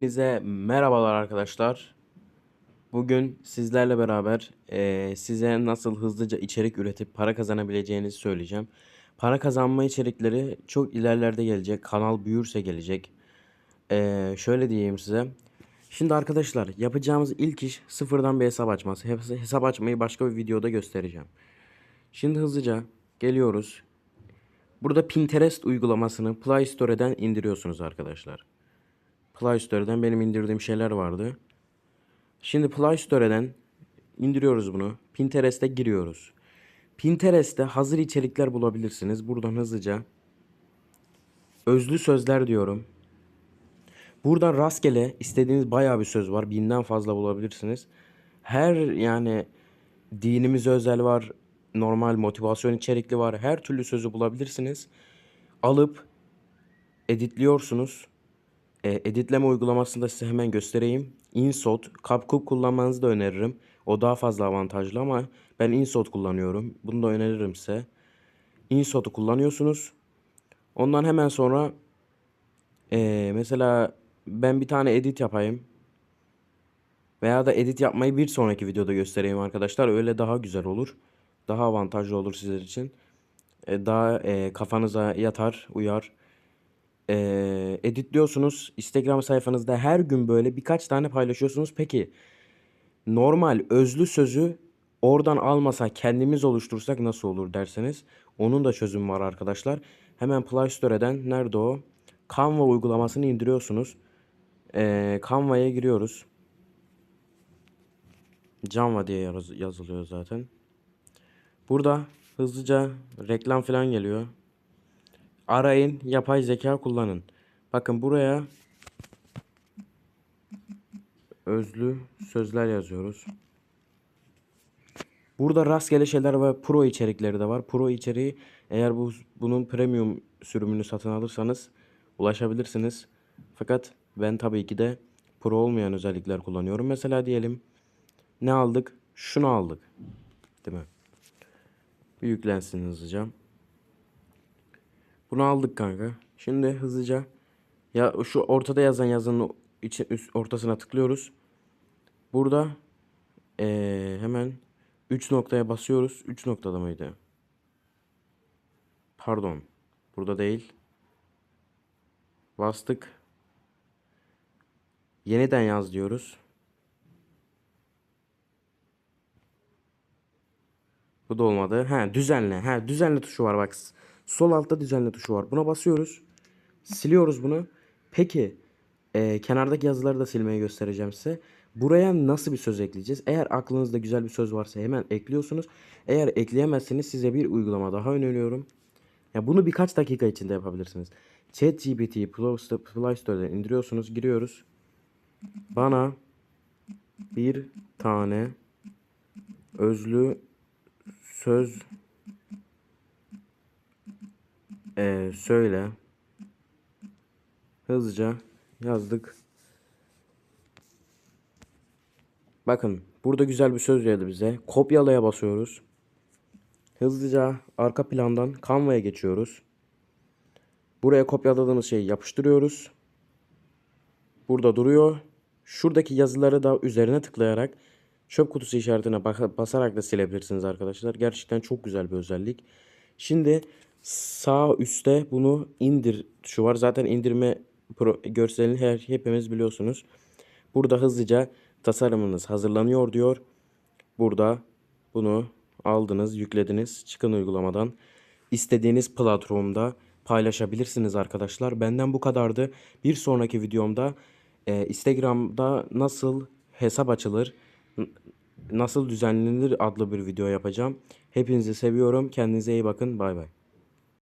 Hepinize merhabalar arkadaşlar. Bugün sizlerle beraber eee, size nasıl hızlıca içerik üretip para kazanabileceğinizi söyleyeceğim. Para kazanma içerikleri çok ilerlerde gelecek. Kanal büyürse gelecek. Eee, şöyle diyeyim size. Şimdi arkadaşlar yapacağımız ilk iş sıfırdan bir hesap açması. Hesap açmayı başka bir videoda göstereceğim. Şimdi hızlıca geliyoruz. Burada Pinterest uygulamasını Play Store'den indiriyorsunuz arkadaşlar. Play Store'dan benim indirdiğim şeyler vardı. Şimdi Play Store'dan indiriyoruz bunu. Pinterest'e giriyoruz. Pinterest'te hazır içerikler bulabilirsiniz. Buradan hızlıca özlü sözler diyorum. Buradan rastgele istediğiniz bayağı bir söz var. Binden fazla bulabilirsiniz. Her yani dinimize özel var. Normal motivasyon içerikli var. Her türlü sözü bulabilirsiniz. Alıp editliyorsunuz. E, editleme uygulamasını da size hemen göstereyim. InShot, CapCut kullanmanızı da öneririm. O daha fazla avantajlı ama ben InShot kullanıyorum. Bunu da öneririm size. InShot'u kullanıyorsunuz. Ondan hemen sonra e, mesela ben bir tane edit yapayım. Veya da edit yapmayı bir sonraki videoda göstereyim arkadaşlar. Öyle daha güzel olur. Daha avantajlı olur sizler için. E, daha e, kafanıza yatar, uyar. Ee, editliyorsunuz. Instagram sayfanızda her gün böyle birkaç tane paylaşıyorsunuz. Peki normal özlü sözü oradan almasa kendimiz oluştursak nasıl olur derseniz onun da çözümü var arkadaşlar. Hemen Play Store'den nerede o? Canva uygulamasını indiriyorsunuz. Ee, Canva'ya giriyoruz. Canva diye yaz- yazılıyor zaten. Burada hızlıca reklam falan geliyor. Arayın, yapay zeka kullanın. Bakın buraya özlü sözler yazıyoruz. Burada rastgele şeyler var. Pro içerikleri de var. Pro içeriği eğer bu bunun premium sürümünü satın alırsanız ulaşabilirsiniz. Fakat ben tabii ki de pro olmayan özellikler kullanıyorum. Mesela diyelim ne aldık? Şunu aldık. Değil mi? Bir hızlıca. Bunu aldık kanka. Şimdi hızlıca ya şu ortada yazan yazının için üst ortasına tıklıyoruz. Burada eee, hemen 3 noktaya basıyoruz. 3 noktada mıydı? Pardon. Burada değil. Bastık. Yeniden yaz diyoruz. Bu da olmadı. Ha düzenle. Ha düzenle tuşu var bak. Sol altta düzenle tuşu var. Buna basıyoruz. Siliyoruz bunu. Peki e, kenardaki yazıları da silmeyi göstereceğim size. Buraya nasıl bir söz ekleyeceğiz? Eğer aklınızda güzel bir söz varsa hemen ekliyorsunuz. Eğer ekleyemezseniz size bir uygulama daha öneriyorum. Ya bunu birkaç dakika içinde yapabilirsiniz. ChatGPT'yi Play Store- Play Store'dan indiriyorsunuz, giriyoruz. Bana bir tane özlü söz Ee, söyle. Hızlıca yazdık. Bakın burada güzel bir söz geldi bize. Kopyalaya basıyoruz. Hızlıca arka plandan Canva'ya geçiyoruz. Buraya kopyaladığımız şeyi yapıştırıyoruz. Burada duruyor. Şuradaki yazıları da üzerine tıklayarak çöp kutusu işaretine basarak da silebilirsiniz arkadaşlar. Gerçekten çok güzel bir özellik. Şimdi sağ üstte bunu indir tuşu var. Zaten indirme görselini her, hepimiz biliyorsunuz. Burada hızlıca tasarımınız hazırlanıyor diyor. Burada bunu aldınız, yüklediniz. Çıkın uygulamadan. İstediğiniz platformda paylaşabilirsiniz arkadaşlar. Benden bu kadardı. Bir sonraki videomda e, Instagram'da nasıl hesap açılır, nasıl düzenlenir adlı bir video yapacağım. Hepinizi seviyorum. Kendinize iyi bakın. Bay bay.